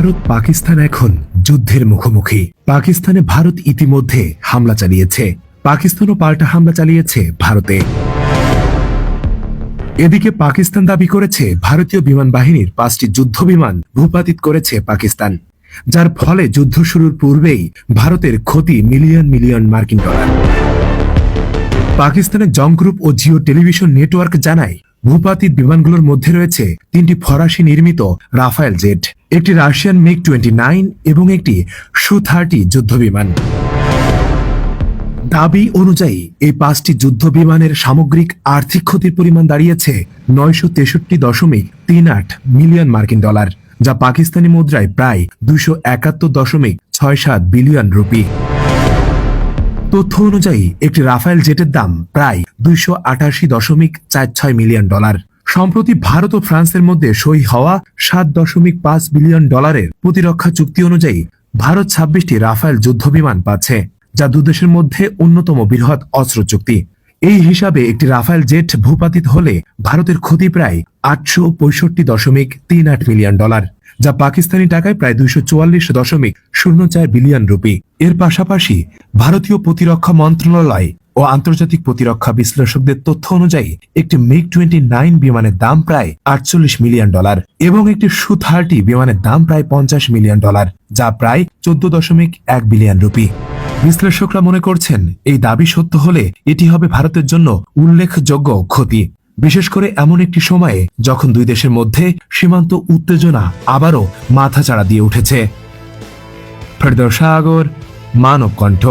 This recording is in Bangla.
ভারত পাকিস্তান এখন যুদ্ধের মুখোমুখি। পাকিস্তানে ভারত ইতিমধ্যে হামলা চালিয়েছে। পাকিস্তানও পাল্টা হামলা চালিয়েছে ভারতে। এদিকে পাকিস্তান দাবি করেছে, ভারতীয় বিমান বাহিনীর পাঁচটি যুদ্ধ বিমান ভূপাতিত করেছে পাকিস্তান। যার ফলে যুদ্ধ শুরুর পূর্বেই ভারতের ক্ষতি মিলিয়ন মিলিয়ন মার্কিন ডলার। পাকিস্তানের জং গ্রুপ ও জিও টেলিভিশন নেটওয়ার্ক জানায়, ভূপাতিত বিমানগুলোর মধ্যে রয়েছে তিনটি ফরাসি নির্মিত রাফায়েল জেট। একটি রাশিয়ান মিগ টোয়েন্টি নাইন এবং একটি সু থার্টি যুদ্ধ বিমান দাবি অনুযায়ী, এই পাঁচটি যুদ্ধ বিমানের সামগ্রিক আর্থিক ক্ষতির পরিমাণ দাঁড়িয়েছে নয়শো তেষট্টি দশমিক তিন আট মিলিয়ন মার্কিন ডলার, যা পাকিস্তানি মুদ্রায় প্রায় দুশো একাত্তর দশমিক ছয় সাত বিলিয়ন রুপি। তথ্য অনুযায়ী, একটি রাফায়েল জেটের দাম প্রায় দুইশো আটাশি দশমিক চার ছয় মিলিয়ন ডলার। সম্প্রতি ভারত ও ফ্রান্সের মধ্যে সই হওয়া সাত দশমিক পাঁচ বিলিয়ন ডলারের প্রতিরক্ষা চুক্তি অনুযায়ী ভারত ছাব্বিশটি রাফায়েল যুদ্ধবিমান পাচ্ছে, যা দুদেশের মধ্যে অন্যতম বৃহৎ অস্ত্র চুক্তি। এই হিসাবে একটি রাফায়েল জেট ভূপাতিত হলে ভারতের ক্ষতি প্রায় আটশো পঁয়ষট্টি দশমিক তিন আট মিলিয়ন ডলার, যা পাকিস্তানি টাকায় প্রায় দুইশো চুয়াল্লিশ দশমিক শূন্য চার বিলিয়ন রুপি। এর পাশাপাশি ভারতীয় প্রতিরক্ষা মন্ত্রণালয় ও আন্তর্জাতিক প্রতিরক্ষা বিশ্লেষকদের তথ্য অনুযায়ী, একটি মিগ টোয়েন্টি নাইন বিমানের দাম প্রায় আটচল্লিশ মিলিয়ন ডলার এবং একটি সু থার্টি বিমানের দাম প্রায় পঞ্চাশ মিলিয়ন ডলার, যা প্রায় চোদ্দ দশমিক এক বিলিয়ন রুপি। বিশ্লেষকরা মনে করছেন, এই দাবি সত্য হলে এটি হবে ভারতের জন্য উল্লেখযোগ্য ক্ষতি। বিশেষ করে এমন একটি সময়ে যখন দুই দেশের মধ্যে সীমান্ত উত্তেজনা আবারও মাথাচাড়া দিয়ে উঠেছে। ফেরদৌস সাগর মানব কণ্ঠ